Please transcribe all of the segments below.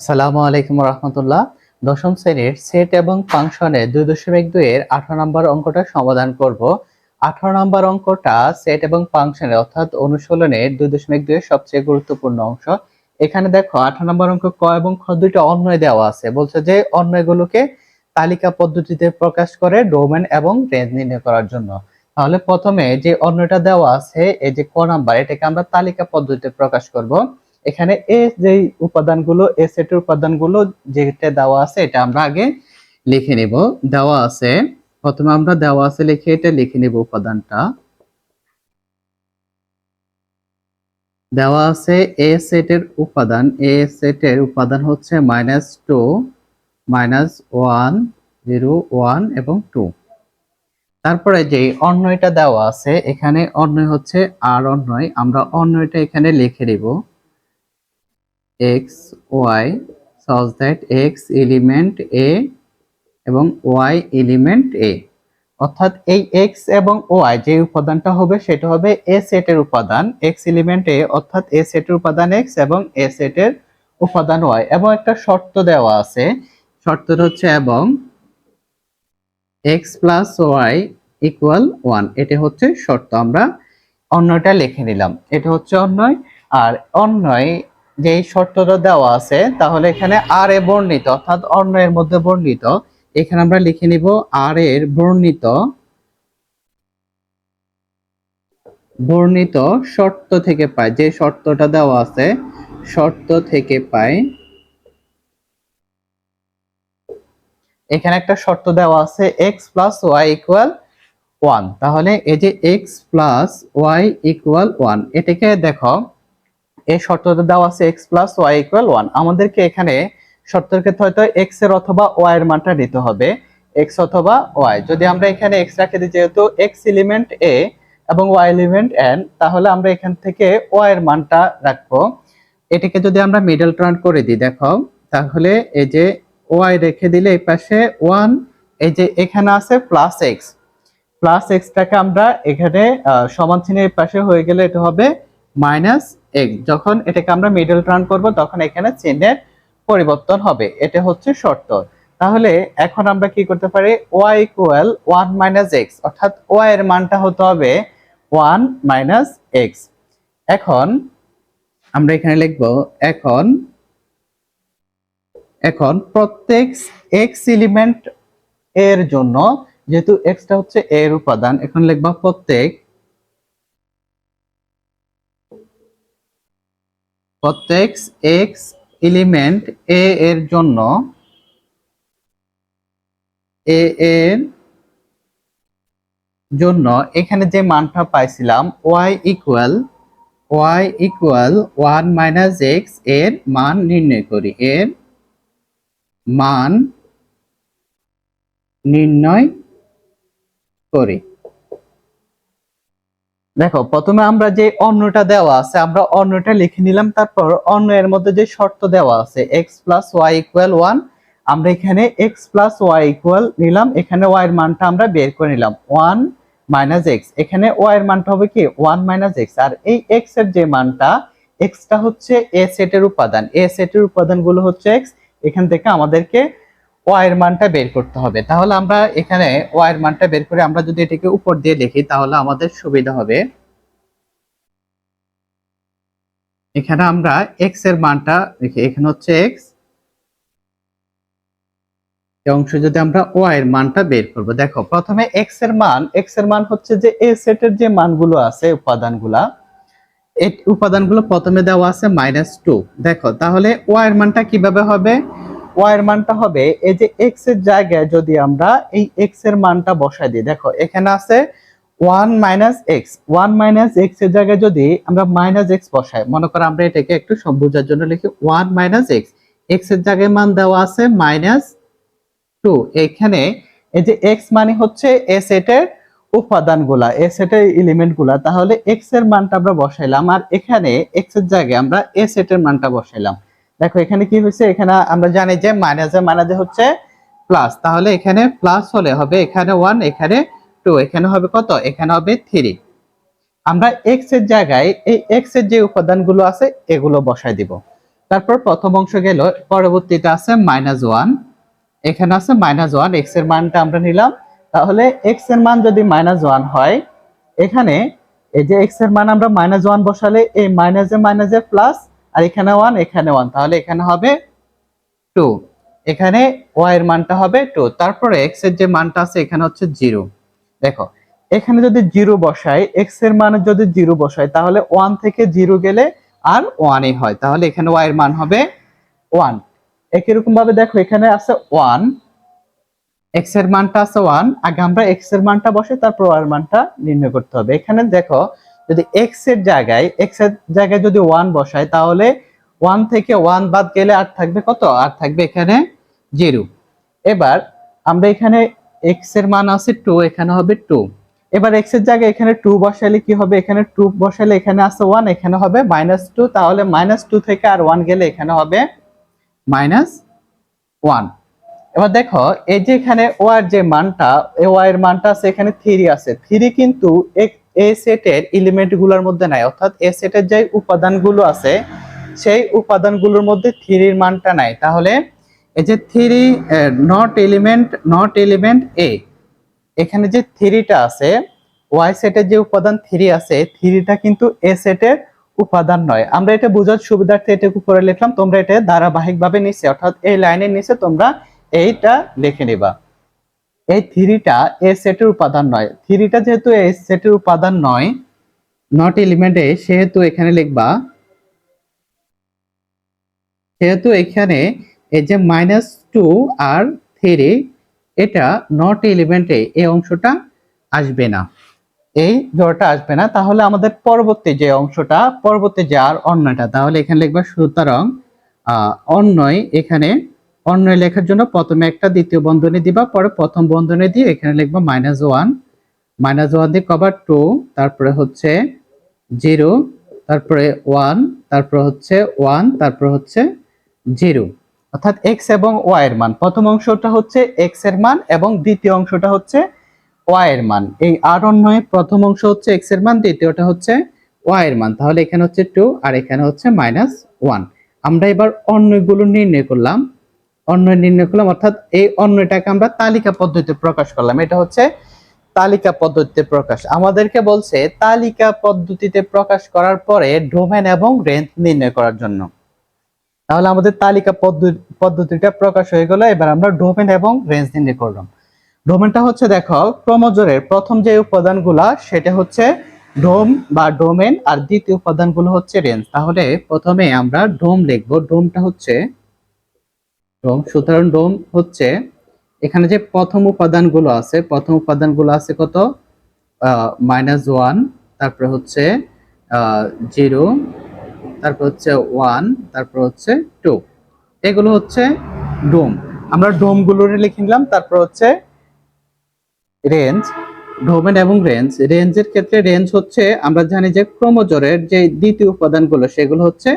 আসসালামু আলাইকুম রহমতুল্লাহ। দশম শ্রেণির সেট এবং ফাংশনের দুই দশমিক দুই এর আঠারো নম্বর অঙ্কটা সমাধান করব। আঠারো নম্বর অঙ্কটা সেট এবং ফাংশনের অর্থাৎ অনুশীলনের দুই দশমিক দুই এর সবচেয়ে গুরুত্বপূর্ণ অংশ। এখানে দেখো, আঠারো নম্বর অঙ্ক ক এবং খ দুইটা অন্যয় দেওয়া আছে। বলছে যে অন্যয়গুলোকে তালিকা পদ্ধতিতে প্রকাশ করে ডোমেন এবং রেঞ্জ নির্ণয় করার জন্য। তাহলে প্রথমে যে অন্যটা দেওয়া আছে, এই যে ক নাম্বার, এটাকে আমরা তালিকা পদ্ধতিতে প্রকাশ করব। এখানে এ যে উপাদানগুলো, এ সেটের উপাদানগুলো যেটা দেওয়া আছে, এটা আমরা আগে লিখে নিব। দেওয়া আছে, প্রথমে আমরা দেওয়া আছে লিখে, এটা লিখে নিব উপাদানটা। দেওয়া আছে এ সেটের উপাদান, এ সেটের উপাদান হচ্ছে minus two minus one zero one এবং টু তারপরে যে অন্যয়টা দেওয়া আছে, এখানে অন্যয় হচ্ছে আর অন্যয় আমরা অন্যয়টা এখানে লিখে দিব X Y such that X element A এবং ওয়াই এলিমেন্ট এ। অর্থাৎ এই এক্স এবং ওয়াই যে উপাদানটা হবে সেটা হবে এ সেটের উপাদান, এক্স এলিমেন্ট এ, অর্থাৎ এ সেটের উপাদান এক্স এবং এ সেটের উপাদান ওয়াই। এবং একটা শর্ত দেওয়া আছে, শর্তটা হচ্ছে এবং X plus Y equal one. এটা হচ্ছে শর্ত, আমরা অন্যটা লিখে নিলাম। এটা হচ্ছে অন্যয়, আর অন্যয় যে শর্তটা দেওয়া আছে, তাহলে এখানে আর এ বর্ণিত, অর্থাৎ অন্যয়ের মধ্যে বর্ণিত। এখানে আমরা লিখে নিব আর এর বর্ণিত বর্ণিত শর্ত থেকে পাই, যে শর্তটা দেওয়া আছে, শর্ত থেকে পাই। এখানে একটা শর্ত দেওয়া আছে X plus Y equal one তাহলে এই যে X plus Y equal one এটাকে দেখো এই শর্তটা দেওয়া আছে X plus Y equal one আমাদেরকে এখানে শর্তের ক্ষেত্রে হয়তো এক্সের অথবা ওয়াই এর মানটা নিতে হবে। এক্স অথবা ওয়াই যদি আমরা এখানে এক্স রাখি দিই যেহেতু এক্স এলিমেন্ট এ এবং ওয়াই এলিমেন্ট এন তাহলে আমরা এখান থেকে ওয়াই এর মানটা রাখব। এটাকে যদি আমরা মিডল টার্ন করে দিই, দেখো, তাহলে এই যে ওয়াই রেখে দিলে এই পাশে ওয়ান এই যে এখানে আছে প্লাস এক্স প্লাস এক্সটাকে আমরা এখানে সমান চিহ্নের পাশে হয়ে গেলে এটা হবে মাইনাস এক্স যখন এটাকে আমরা মিডল টার্ন করব, তখন এখানে চিহ্নের পরিবর্তন হবে। এটা হচ্ছে শর্ত। তাহলে এখন আমরা কি করতে পারি? Y equal one minus X অর্থাৎ ওয়াই এর মানটা হতে হবে ওয়ান মাইনাস এক্স এখন আমরা এখানে লিখব, এখন এখন প্রত্যেক এক্স এলিমেন্ট এর জন্য, যেহেতু এক্সটা হচ্ছে এর উপাদান, এখন লিখবা প্রত্যেক প্রত্যেক এক্স এলিমেন্ট এ এর জন্য এ এর জন্য এখানে যে মানটা পাইছিলাম Y equal Y equal one minus এক্সের মান নির্ণয় করি। এর মান নির্ণয় করি। দেখো, প্রথমে আমরা যে অন্যটা দেওয়া আছে, আমরা অন্যটা লিখে নিলাম, তারপর অন্য এর মধ্যে যে শর্ত দেওয়া আছে x plus y equal one আমরা এখানে এক্স প্লাস ওয়াই ইকুয়াল নিলাম, এখানে ওয়াই এর মানটা আমরা বের করে নিলাম ওয়ান মাইনাস এক্স এখানে ওয়াই এর মানটা হবে কি? ওয়ান মাইনাস এক্স আর এই এক্সের যে মানটা এক্সটা হচ্ছে এ সেটের উপাদান এ সেটের উপাদানগুলো হচ্ছে এক্স এখান থেকে আমাদেরকে ওয়াই এর মানটা বের করতে হবে। তাহলে আমরা এখানে ওয়াই এর মানটা বের করে আমরা যদি এটাকে উপর দিয়ে লিখি তাহলে আমাদের সুবিধা হবে। এখানে আমরা এক্সের মানটা লিখি এখানে হচ্ছে এক্স অংশ যদি আমরা ওয়াই এর মানটা বের করব, দেখো, প্রথমে এক্সের মান এক্সের মান হচ্ছে যে এ সেটের যে মানগুলো আছে, উপাদানগুলা উপাদানগুলো প্রথমে দেওয়া আছে মাইনাস টু। দেখো, তাহলে ওয়াই এর মানটা কীভাবে হবে? ওয়াই এর মানটা হবে, এই যে এক্সের জায়গায় যদি আমরা এই এক্সের মানটা বসাই দিই, দেখো, এখানে আছে one minus x one minus এক্সের জায়গায় যদি আমরা মাইনাস এক্স বসাই, মনে করো আমরা এটাকে একটু বোঝার জন্য লিখি ওয়ান মাইনাস এক্স এক্সের জায়গায় মান দেওয়া আছে মাইনাস টু এখানে এই যে এক্স মানে হচ্ছে এ সেটের উপাদানগুলা এ সেটের এলিমেন্টগুলা তাহলে এক্সের মানটা আমরা বসাইলাম, আর এখানে এক্সের জায়গায় আমরা এ সেটের মানটা বসাইলাম। দেখো, এখানে কি হয়েছে? এখানে আমরা জানি যে মাইনাসে মাইনাসে হচ্ছে প্লাস তাহলে এখানে প্লাস হলে হবে এখানে ওয়ান এখানে টু এখানে হবে কত? এখানে হবে থ্রি আমরা এক্সের জায়গায় এই এক্সের যে উপাদানগুলো আছে, এগুলো বসাই দিব। তারপর প্রথম অংশ গেল পরবর্তীটা আছে মাইনাস ওয়ান এখানে আছে মাইনাস ওয়ান এক্সের মানটা আমরা নিলাম। তাহলে এক্সের মান যদি মাইনাস ওয়ান হয়, এখানে এই যে এক্সের মান আমরা মাইনাস ওয়ান বসালে, এই মাইনাসে মাইনাসে প্লাস আর এখানে ওয়ান এখানে ওয়ান তাহলে এখানে হবে টু এখানে ওয়াই এর মানটা হবে টু তারপরে এক্সের যে মানটা আছে, এখানে হচ্ছে জিরো দেখো, এখানে যদি জিরো বসাই এক্সের মানে যদি জিরো বসাই, তাহলে ওয়ান থেকে জিরো গেলে আর ওয়ানই হয়। তাহলে এখানে ওয়াই এর মান হবে ওয়ান একই রকম ভাবে দেখো, এখানে আছে ওয়ান এক্সের মানটা আছে ওয়ান আগে আমরা এক্সের মানটা বসে তারপর ওয়াই এর মানটা নির্ণয় করতে হবে। এখানে দেখো যদি এক্সের জায়গায় এক্সের জায়গায় যদি ওয়ান বসাই তাহলে ওয়ান থেকে ওয়ান বাদ গেলে আর থাকবে কত? আর থাকবে এখানে জিরো এবার আমরা এখানে এক্সের মান আছে টু এখানে হবে টু এবার এক্সের জায়গায় এখানে টু বসালে কি হবে? এখানে টু বসালে এখানে আছে ওয়ান এখানে হবে মাইনাস টু তাহলে মাইনাস টু থেকে আর ওয়ান গেলে এখানে হবে মাইনাস ওয়ান এবার দেখো, এই যে এখানে ওয়ার যে মানটা, এই ওয়াই এর মানটা আছে এখানে থ্রি আছে। থ্রি কিন্তু এ সেটের এলিমেন্টগুলোর মধ্যে নাই, অর্থাৎ এ সেটের যে উপাদানগুলো আছে, সেই উপাদানগুলোর মধ্যে থ্রির মানটা নাই। তাহলে এই যে three not element not element A এখানে যে থ্রিটা আছে ওয়াই সেটের যে উপাদান থ্রি আছে থ্রিটা কিন্তু এ সেটের উপাদান নয়। আমরা এটা বোঝার সুবিধার্থে এটুকু করে লিখলাম, তোমরা এটা ধারাবাহিকভাবে নিচে, অর্থাৎ এই লাইনের নিচে তোমরা এইটা লিখে নিবা। এই থ্রিটা এ সেটের উপাদান নয়। থ্রিটা যেহেতু এ সেটের উপাদান নয় নট এলিমেন্টে সেহেতু এখানে লিখবা, সেহেতু এখানে এই যে মাইনাস টু আর থ্রি এটা নট এলিমেন্টে এই অংশটা আসবে না। এই জোড়াটা আসবে না। তাহলে আমাদের পরবর্তী যে অংশটা, পরবর্তী যে আর অন্যটা, তাহলে এখানে লিখবা সুতরাং অন্যয় এখানে অন্যয় লেখার জন্য প্রথমে একটা, দ্বিতীয় বন্ধনী দিবা, পরে প্রথম বন্ধনী দিয়ে এখানে লিখবা মাইনাস ওয়ান মাইনাস ওয়ান দিয়ে কভার টু তারপরে হচ্ছে জিরো তারপরে ওয়ান তারপরে হচ্ছে ওয়ান তারপরে হচ্ছে জিরো অর্থাৎ এক্স এবং ওয়াই এর মান। প্রথম অংশটা হচ্ছে এক্সের মান এবং দ্বিতীয় অংশটা হচ্ছে ওয়াই এর মান। এই আর অন্যয় প্রথম অংশ হচ্ছে এক্সের মান, দ্বিতীয়টা হচ্ছে ওয়াই এর মান। তাহলে এখানে হচ্ছে টু আর এখানে হচ্ছে মাইনাস ওয়ান আমরা এবার অন্যগুলো নির্ণয় করলাম। অন্যয় নির্ণয় করলাম, অর্থাৎ এই অন্যটাকে আমরা তালিকা পদ্ধতিতে প্রকাশ করলাম। এটা হচ্ছে তালিকা পদ্ধতিতে প্রকাশ। আমাদেরকে বলছে তালিকা পদ্ধতিতে প্রকাশ করার পরে ডোমেন এবং রেঞ্জ নির্ণয় করার জন্য। তাহলে আমাদের তালিকা পদ্ধতি পদ্ধতিটা প্রকাশ হয়ে গেল, এবার আমরা ডোমেন এবং রেঞ্জ নির্ণয় করলাম। ডোমেনটা হচ্ছে, দেখো, ক্রমজোরের প্রথম যে উপাদানগুলা, সেটা হচ্ছে ডোম বা ডোমেন, আর দ্বিতীয় উপাদানগুলো হচ্ছে রেঞ্জ। তাহলে প্রথমে আমরা ডোম লিখব। ডোমটা হচ্ছে ডোম সুতরাং ডোম হচ্ছে এখানে যে প্রথম উপাদানগুলো আছে, প্রথম উপাদানগুলো আছে কত? মাইনাস ওয়ান তারপরে হচ্ছে জিরো তারপর হচ্ছে ওয়ান তারপর হচ্ছে টু এগুলো হচ্ছে ডোম। আমরা ডোমগুলো লিখে নিলাম, তারপর হচ্ছে রেঞ্জ ডোমেন এবং রেঞ্জ রেঞ্জের ক্ষেত্রে রেঞ্জ হচ্ছে, আমরা জানি যে ক্রোমোজোরের যে দ্বিতীয় উপাদানগুলো, সেগুলো হচ্ছে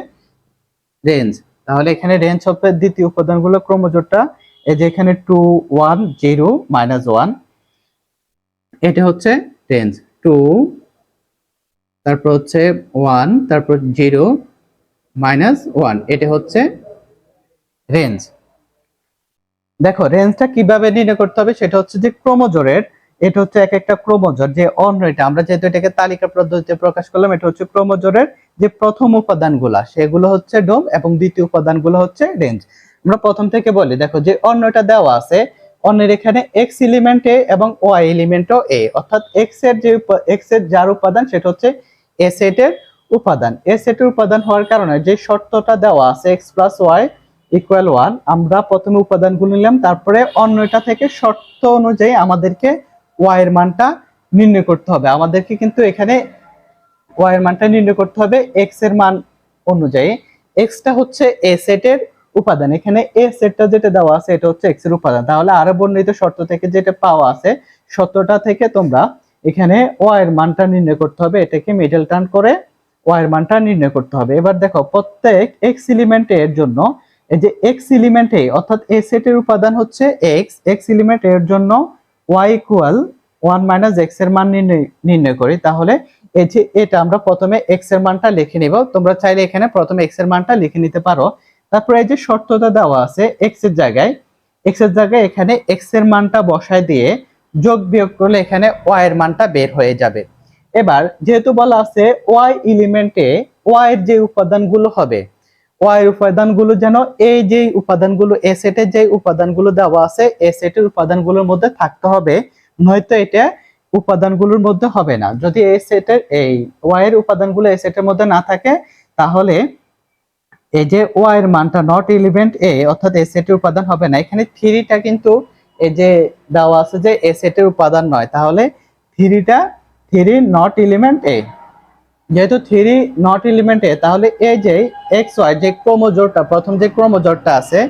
রেঞ্জ তাহলে এখানে রেঞ্জ হবে দ্বিতীয় উপাদানগুলো ক্রোমোজোরটা এই যে এখানে two one zero minus one এটা হচ্ছে রেঞ্জ টু তারপর হচ্ছে ওয়ান তারপর জিরো মাইনাস ওয়ান এটা হচ্ছে রেঞ্জ দেখো রেঞ্জটা কীভাবে নির্ণয় করতে হবে সেটা হচ্ছে যে ক্রোমোজোরের এটা হচ্ছে এক একটা ক্রোমোজোর, যে অন্য এটা আমরা যেহেতু এটাকে তালিকা পদ্ধতিতে প্রকাশ করলাম, এটা হচ্ছে ক্রোমোজোরের যে প্রথম উপাদানগুলা, সেগুলো হচ্ছে ডোম এবং দ্বিতীয় উপাদানগুলো হচ্ছে রেঞ্জ আমরা প্রথম থেকে বলি, দেখো যে অন্যটা দেওয়া আছে অন্যের এখানে এক্স এলিমেন্ট এ এবং ওয়াই এলিমেন্টও এ অর্থাৎ এক্সের যে এক্সের যার উপাদান, সেটা হচ্ছে এ সেটের উপাদান। এ সেটের উপাদান হওয়ার কারণে যে শর্তটা দেওয়া আছে x plus y equal one আমরা প্রথমে উপাদানগুলো নিলাম, তারপরে অন্যটা থেকে শর্ত অনুযায়ী আমাদেরকে ওয়াই এর মানটা নির্ণয় করতে হবে। আমাদেরকে কিন্তু এখানে ওয়াই এর মানটা নির্ণয় করতে হবে এক্সের মান অনুযায়ী। এক্সটা হচ্ছে এ সেটের উপাদান। এখানে এ সেটটা যেটা দেওয়া আছে, এটা হচ্ছে এক্সের উপাদান। তাহলে আরও বর্ণিত শর্ত থেকে যেটা পাওয়া আছে, শর্তটা থেকে তোমরা এখানে ওয়াই এর মানটা নির্ণয় করতে হবে। এটাকে মিডল টার্ন করে ওয়াই এর মানটা নির্ণয় করতে হবে। এবার দেখো, প্রত্যেক এক্স এলিমেন্টের জন্য, এই যে এক্স এলিমেন্টে অর্থাৎ এ সেটের উপাদান হচ্ছে এক্স এক্স এলিমেন্ট এর জন্য ওয়াই ইকুয়াল ওয়ান মাইনাস এক্সের মান নির্ণয় করি। তাহলে এই যে এটা আমরা প্রথমে এক্সের মানটা লিখে নিব। তোমরা চাইলে এখানে প্রথমে এক্সের মানটা লিখে নিতে পারো। তারপরে এই যে শর্তটা দেওয়া আছে এক্সের জায়গায় এক্সের জায়গায় এখানে এক্সের মানটা বসায় দিয়ে যোগ বিয়োগ করলে এখানে ওয়াই এর মানটা বের হয়ে যাবে। এবার যেহেতু বলা আছে ওয়াই এলিমেন্টে ওয়াই এর যে উপাদানগুলো হবে ওয়াই উপাদানগুলো যেন এই যে উপাদানগুলো, এ যে উপাদানগুলো দেওয়া আছে, এ উপাদানগুলোর মধ্যে থাকতে হবে। নয়তো এটা উপাদানগুলোর মধ্যে হবে না। যদি এ সেটের, এই ওয়াই এর উপাদানগুলো এ সেটের মধ্যে না থাকে, তাহলে এই যে ওয়াই এর মানটা নট এলিমেন্ট এ অর্থাৎ এ উপাদান হবে না। এখানে থ্রিটা কিন্তু এই যে দেওয়া আছে যে এ উপাদান নয়, তাহলে থ্রিটা, থ্রি নট এলিমেন্ট এ যেহেতু থ্রি নট এলিমেন্ট তাহলে এই যে এক্স ওয়াই যে ক্রোমোজোরটা প্রথম যে ক্রোমোজোরটা আছে,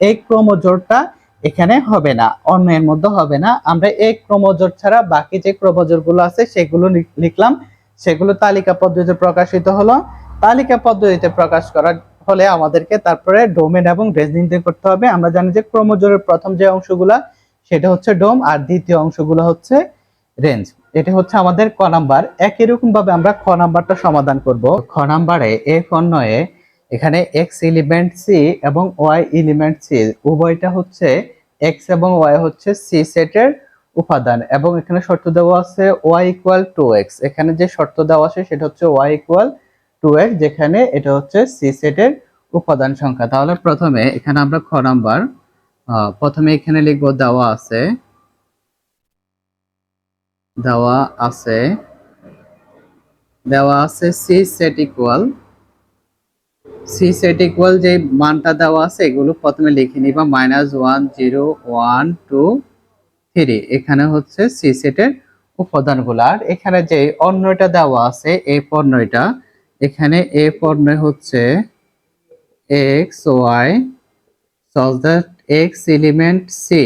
এই ক্রোমোজোরটা এখানে হবে না, অন্য এর মধ্যে হবে না। আমরা এই ক্রোমোজোর ছাড়া বাকি যে ক্রোমোজোরগুলো আছে, সেগুলো লিখ- লিখলাম। সেগুলো তালিকা পদ্ধতিতে প্রকাশিত হলো। তালিকা পদ্ধতিতে প্রকাশ করার হলে আমাদেরকে তারপরে ডোমেন এবং রেঞ্জ নির্ণয় করতে হবে। আমরা জানি যে ক্রোমোজোরের প্রথম যে অংশগুলো, সেটা হচ্ছে ডোম আর দ্বিতীয় অংশগুলো হচ্ছে রেঞ্জ এটা হচ্ছে আমাদের ক নাম্বার। একই রকম ভাবে আমরা খ নাম্বারটা সমাধান করব। খ নাম্বারে এ ফন্নয়ে এখানে এক্স এলিমেন্ট সি এবং ওয়াই এলিমেন্ট সি উভয়টা হচ্ছে এক্স এবং ওয়াই হচ্ছে সি সেটের উপাদান এবং এখানে শর্ত দেওয়া আছে ওয়াই ইকুয়াল টু এক্স এখানে যে শর্ত দেওয়া আছে সেটা হচ্ছে ওয়াই ইকুয়াল টু এক্স যেখানে এটা হচ্ছে সি সেটের উপাদান সংখ্যা। তাহলে প্রথমে এখানে আমরা খ নাম্বার প্রথমে এখানে লিখব দেওয়া আছে দেওয়া আছে। দেওয়া আছে C set equal C set equal যে মানটা দেওয়া আছে, এগুলো প্রথমে লিখে নিবা minus one zero one two three এখানে হচ্ছে সি সেটের উপাদানগুলো। আর এখানে যে অন্যটা দেওয়া আছে এই পণ্যটা এখানে এ পণ্য হচ্ছে x y solve that x element C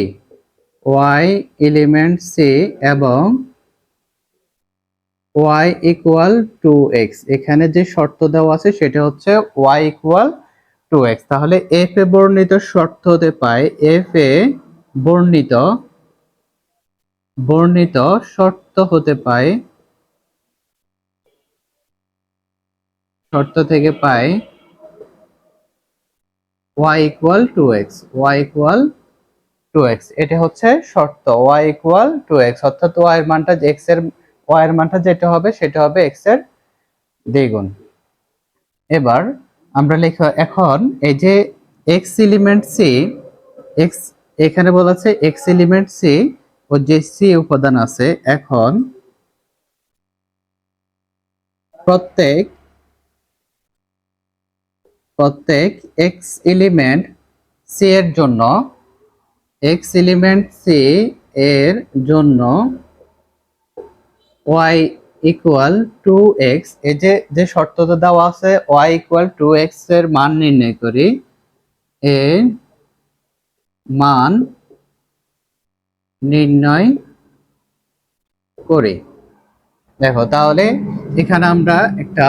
y element C এবং y ইকুয়াল টু এক্স এখানে যে শর্ত দেওয়া আছে সেটা হচ্ছে y ইকুয়াল টু এক্স তাহলে এফ এ বর্ণিত শর্ত হতে পায় এফ এ বর্ণিত বর্ণিত শর্ত হতে পায়, শর্ত থেকে পাই y equal to x y equal to x এটা হচ্ছে শর্ত, y ইকুয়াল টু এক্স অর্থাৎ y এর মানটা x এর এর মানটা যেটা হবে, সেটা হবে এক্সের দ্বিগুণ। এবার আমরা লিখ, এখন এই যে x এলিমেন্ট c, x, এখানে বলা আছে x এলিমেন্ট c ও যে সি উপাদান আছে, এখন প্রত্যেক প্রত্যেক এক্স এলিমেন্ট সি এর জন্য এক্স এলিমেন্ট সি এর জন্য y ইকুয়াল টু এক্স এই যে যে শর্তটা দেওয়া আছে, y ইকুয়াল টু এক্সের মান নির্ণয় করি। এ মান নির্ণয় করি। দেখো, তাহলে এখানে আমরা একটা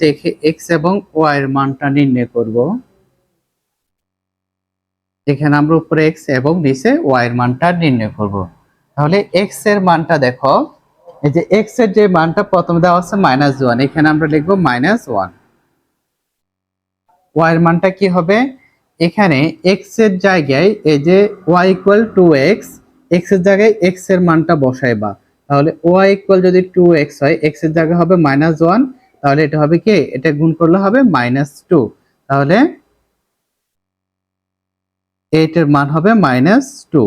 দেখে এক্স এবং ওয়াই এর মানটা নির্ণয় করব। এখানে আমরা উপরে এক্স এবং নিচে ওয়াই এর মানটা নির্ণয় করব। তাহলে এক্সের মানটা দেখো এই যে এক্সের যে মানটা প্রথমে দেওয়া আছে মাইনাস ওয়ান এখানে আমরা লিখব মাইনাস ওয়ান ওয়াই এর মানটা কি হবে? এখানে এক্সের জায়গায় এই যে ওয়াই ইকুয়াল টু এক্সের জায়গায় এক্সের মানটা বসাইবা। তাহলে ওয়াই ইকুয়াল যদি টু এক্স হয় এক্সের জায়গায় হবে মাইনাস ওয়ান তাহলে এটা হবে কি? এটা গুণ করলে হবে মাইনাস টু তাহলে এইটের মান হবে মাইনাস টু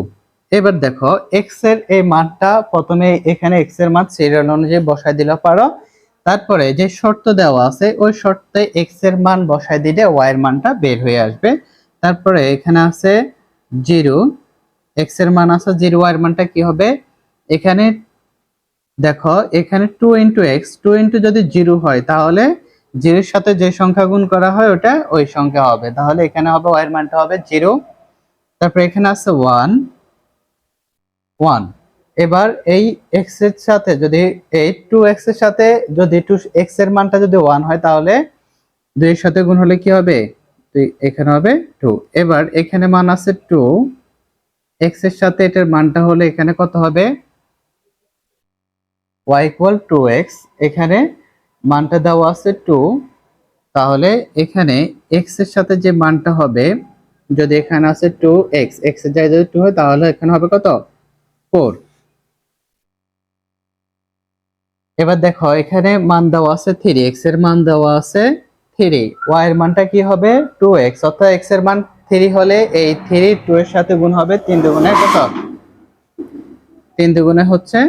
এবার দেখো এক্সের এই মানটা প্রথমে এখানে এক্সের মান সিরিয়াল অনুযায়ী বসাই দিলে পারো। তারপরে যে শর্ত দেওয়া আছে, ওই শর্তে এক্সের মান বসাই দিলে ওয়াই এর মানটা বের হয়ে আসবে। তারপরে এখানে আছে জিরো এক্সের মান আছে জিরো ওয়াই এর মানটা কি হবে? এখানে দেখো, এখানে two into x two into যদি জিরো হয়, তাহলে জিরোর সাথে যে সংখ্যা গুণ করা হয়, ওটা ওই সংখ্যা হবে। তাহলে এখানে হবে ওয়াই এর মানটা হবে জিরো। তারপরে এখানে আছে ওয়ান ওয়ান। এবার এই এক্সের সাথে যদি এই টু এক্সের সাথে যদি টু এক্সের মানটা যদি ওয়ান হয়, তাহলে দুইয়ের সাথে গুণ হলে কি হবে? এখানে হবে টু এবার এখানে মান আছে টু এক্সের সাথে এটার মানটা হলে এখানে কত হবে? ওয়াই ইকুয়াল টু এক্স এখানে মানটা দেওয়া আছে টু তাহলে এখানে এক্সের সাথে যে মানটা হবে, যদি এখানে আছে টু এক্স এক্সের জায়গায় যদি টু হয়, তাহলে এখানে হবে কত? ফোর। এবার দেখো, এখানে মান দেওয়া আছে থ্রি এক্সের মান দেওয়া আছে থ্রি ওয়াই এর মানটা কি হবে? টু এক্স অর্থাৎ এক্সের মান থ্রি হলে এই থ্রি টু এর সাথে গুণ হবে তিন দুগুণে কত? তিন দুগুণে হচ্ছে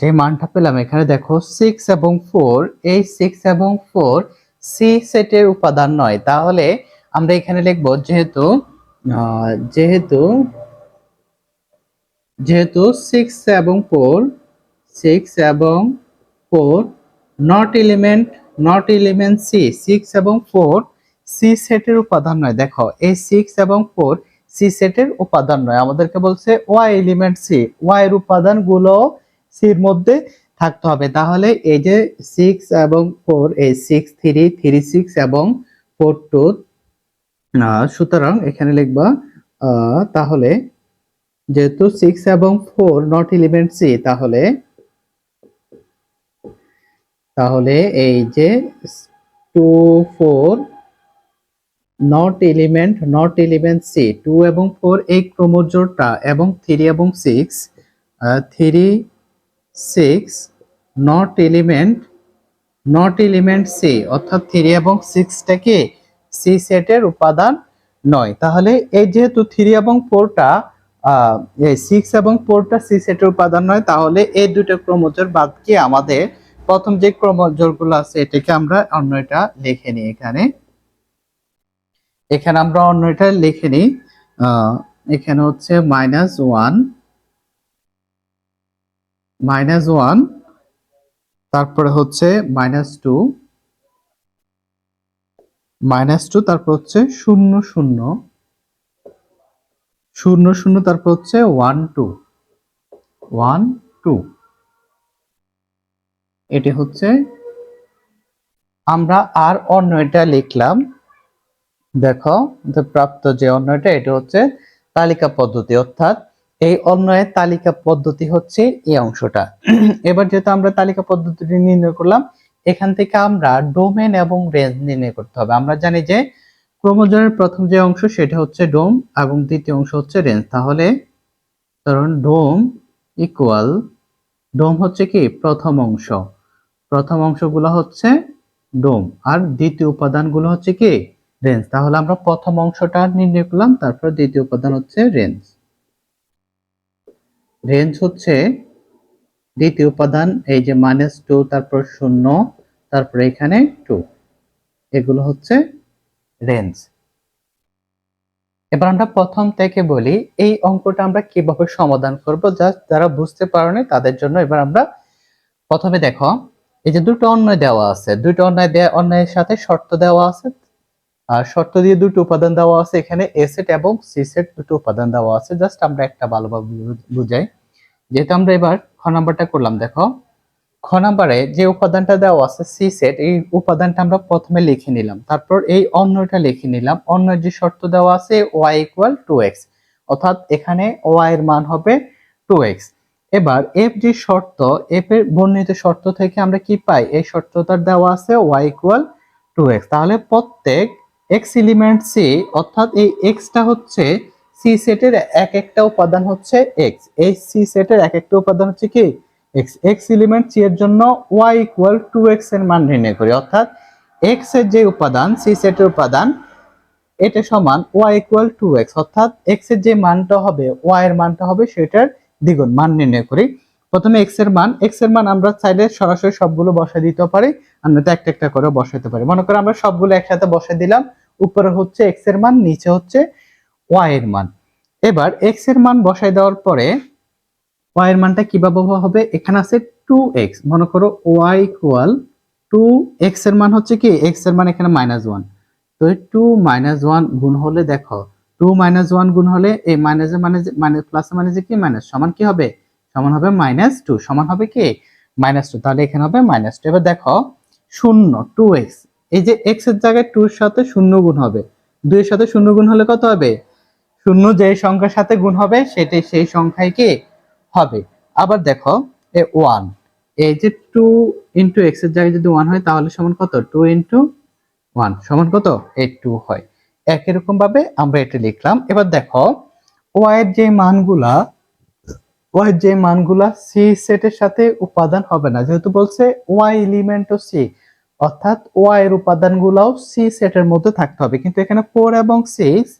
যে মানটা পেলাম এখানে দেখো সিক্স এবং ফোর এই সিক্স এবং ফোর সি সেটের উপাদান নয়। তাহলে আমরা এখানে লিখব যেহেতু যেহেতু যেহেতু সিক্স এবং ফোর সিক্স এবং four not element not element C six এবং ফোর সি সেটের উপাদান নয়। দেখো, এই সিক্স এবং ফোর সি সেটের উপাদান নয়। আমাদেরকে বলছে ওয়াই এলিমেন্ট সি ওয়াই এর উপাদানগুলো সির মধ্যে থাকতে হবে। তাহলে এই যে সিক্স এবং ফোর এই সিক্স থ্রি থ্রি সিক্স এবং ফোর টু সুতরাং এখানে লিখবা তাহলে যেহেতু সিক্স এবং ফোর নট এলিমেন্ট সি তাহলে তাহলে এই যে two four not element not element C two এবং ফোর এই ক্রোমোজোরটা এবং থ্রি এবং six three six not element not element C অর্থাৎ থ্রি এবং সিক্সটাকে সি সেটের উপাদান নয়। তাহলে এই যেহেতু থ্রি এবং ফোরটা সিক্স এবং ফোরটা সি সেটের উপাদান নয়, তাহলে এই দুটো ক্রোমোজোর বাদ কি আমাদের প্রথম যে ক্রোমোজোরগুলো আছে, এটাকে আমরা অন্যটা লিখে নিই এখানে। এখানে আমরা অন্যটা লিখে নিই। এখানে হচ্ছে মাইনাস ওয়ান মাইনাস ওয়ান তারপরে হচ্ছে মাইনাস টু মাইনাস টু তারপর হচ্ছে শূন্য শূন্য। শূন্য শূন্য, তারপর হচ্ছে ওয়ান টু ওয়ান টু এটি হচ্ছে আমরা আর অন্য এটা লিখলাম। দেখো প্রাপ্ত যে অন্যটা, এটা হচ্ছে তালিকা পদ্ধতি। অর্থাৎ এই অন্যয়ের তালিকা পদ্ধতি হচ্ছে এই অংশটা। এবার যেহেতু আমরা তালিকা পদ্ধতিটি নির্ণয় করলাম, এখান থেকে আমরা ডোমেন এবং রেঞ্জ নির্ণয় করতে হবে। আমরা জানি যে ক্রোমোজোমের প্রথম যে অংশ সেটা হচ্ছে ডোম এবং দ্বিতীয় অংশ হচ্ছে রেঞ্জ। তাহলে ধরুন ডোম ইকুয়াল ডোম হচ্ছে কি? প্রথম অংশ। প্রথম অংশগুলো হচ্ছে ডোম। আর দ্বিতীয় উপাদানগুলো হচ্ছে কি? রেঞ্জ। তাহলে আমরা প্রথম অংশটা নির্ণয় করলাম, তারপর দ্বিতীয় উপাদান হচ্ছে রেঞ্জ। রেঞ্জ হচ্ছে দ্বিতীয় উপাদান, এই যে মাইনাস টু তারপর শূন্য, তারপর এখানে টু এগুলো হচ্ছে রেঞ্জ। এবার আমরা প্রথম থেকে বলি, এই অঙ্কটা আমরা কীভাবে সমাধান করব জাস্ট যারা বুঝতে পারেনি তাদের জন্য এবার আমরা প্রথমে দেখো, এই যে দুটো অন্যায় দেওয়া আছে, দুটো অন্যায় দেওয়া অন্যায়ের সাথে শর্ত দেওয়া আছে, আর শর্ত দিয়ে দুটো উপাদান দেওয়া আছে, এখানে এ সেট এবং সি সেট দুটো উপাদান দেওয়া আছে, জাস্ট আমরা একটা ভালোভাবে বুঝাই। যেহেতু আমরা এবার খ নাম্বারটা করলাম, দেখো খ নাম্বারে যে উপাদানটা দেওয়া আছে সি সেট এই উপাদানটা আমরা প্রথমে লিখে নিলাম। তারপর এই অন্যটা লিখে নিলাম। অন্য যে শর্ত দেওয়া আছে ওয়াই ইকুয়াল টু এক্স অর্থাৎ এখানে ওয়াই এর মান হবে টু এক্স এবার এফ যে শর্ত এফ এর বর্ণিত শর্ত থেকে আমরা কি পাই? এই শর্তটার দেওয়া আছে ওয়াই ইকুয়াল টু এক্স তাহলে প্রত্যেক এক্স এলিমেন্ট সি অর্থাৎ এই এক্সটা হচ্ছে সি সেটের এক একটা উপাদান হচ্ছে এক্স এই সি সেটের এক একটা উপাদান হচ্ছে কি? এক্স এক্স এলিমেন্ট সি এর জন্য ওয়াই ইকুয়াল টু এক্সের মান নির্ণয় করি। অর্থাৎ এক্সের যে উপাদান সি সেটের উপাদান, এটা সমান ওয়াই ইকুয়াল টু এক্স অর্থাৎ এক্সের যে মানটা হবে ওয়াই এর মানটা হবে সেটার দ্বিগুণ মান নির্ণয় করি। প্রথমে এক্সের মান এক্সের মান আমরা চাইলে সরাসরি সবগুলো বসাই দিতে পারি, আমরা তো একটা একটা করে বসাইতে পারি। মনে করো আমরা সবগুলো একসাথে বসাই দিলাম, উপরে হচ্ছে এক্সের মান, নিচে হচ্ছে ওয়াই এর মান। এবার এক্সের মান বসাই দেওয়ার পরে ওয়াই এর মানটা কীভাবে হবে? এখানে আছে টু এক্স মনে করো ওয়াই ইকুয়াল টু এক্সের মান হচ্ছে কি? এক্সের মান এখানে মাইনাস ওয়ান তো টু মাইনাস ওয়ান গুণ হলে দেখো টু মাইনাস ওয়ান গুণ হলে এই মাইনাস মানে মানে প্লাস মানে কি? মাইনাস সমান কি হবে? সমান হবে মাইনাস টু সমান হবে কি? মাইনাস টু তাহলে এখানে হবে মাইনাস টু এবার দেখো, শূন্য টু এক্স এই যে এক্সের জায়গায় টুর সাথে শূন্য গুণ হবে। দুইয়ের সাথে শূন্য গুণ হলে কত হবে? শূন্য যে সংখ্যার সাথে গুণ হবে, সেটাই সেই সংখ্যায় কি? হবে। আবার দেখো, এ ওয়ান এই যে টু ইন্টু এক্সের জায়গায় যদি ওয়ান হয়, তাহলে সমান কত? টু ইন্টু ওয়ান সমান কত? এই টু হয়। একই রকম ভাবে আমরা এটা লিখলাম। এবার দেখো ওয়াই এর যে মানগুলা ওয়াই যে মানগুলা সি সেটের সাথে উপাদান হবে না। যেহেতু বলছে ওয়াই এলিমেন্ট সি অর্থাৎ ওয়াই এর উপাদানগুলাও সি সেটের মধ্যে থাকতে হবে। কিন্তু এখানে ফোর এবং সিক্স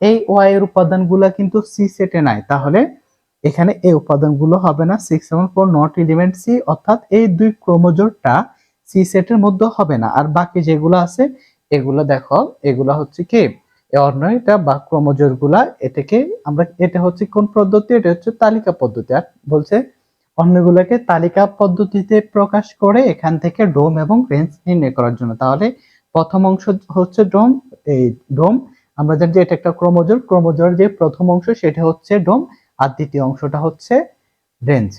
এই ওয়াই এর উপাদানগুলা কিন্তু সি সেটে নাই। তাহলে এখানে এই উপাদানগুলো হবে না সিক্স এবং ফোর নট এলিমেন্ট সি অর্থাৎ এই দুই ক্রোমোজোরটা সি সেটের মধ্যে হবে না। আর বাকি যেগুলো আছে, এগুলো দেখো, এগুলো হচ্ছে কি? অর্ণয়টা বা ক্রোমোজোরগুলা এটাকে আমরা, এটা হচ্ছে কোন পদ্ধতি? এটা হচ্ছে তালিকা পদ্ধতি। আর বলছে, অন্যগুলোকে তালিকা পদ্ধতিতে প্রকাশ করে এখান থেকে ডোম এবং রেঞ্জ নির্ণয় করার জন্য। তাহলে প্রথম অংশ হচ্ছে ডোম, এই ডোম, আমরা জানি যে এটা একটা ক্রোমোজোর ক্রোমোজোর যে প্রথম অংশ সেটা হচ্ছে ডোম আর দ্বিতীয় অংশটা হচ্ছে রেঞ্জ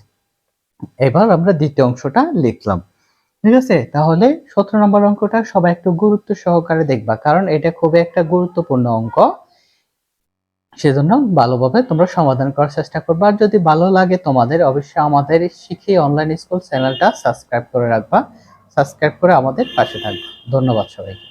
এবার আমরা দ্বিতীয় অংশটা লিখলাম। ঠিক আছে? তাহলে সতেরো নম্বর অঙ্কটা সবাই একটু গুরুত্ব সহকারে দেখবা, কারণ এটা খুবই একটা গুরুত্বপূর্ণ অঙ্ক। সেজন্য ভালোভাবে তোমরা সমাধান করার চেষ্টা করবে। আর যদি ভালো লাগে তোমাদের, অবশ্যই আমাদের শিখি অনলাইন স্কুল চ্যানেলটা সাবস্ক্রাইব করে রাখবা। সাবস্ক্রাইব করে আমাদের পাশে থাকবে। ধন্যবাদ সবাইকে।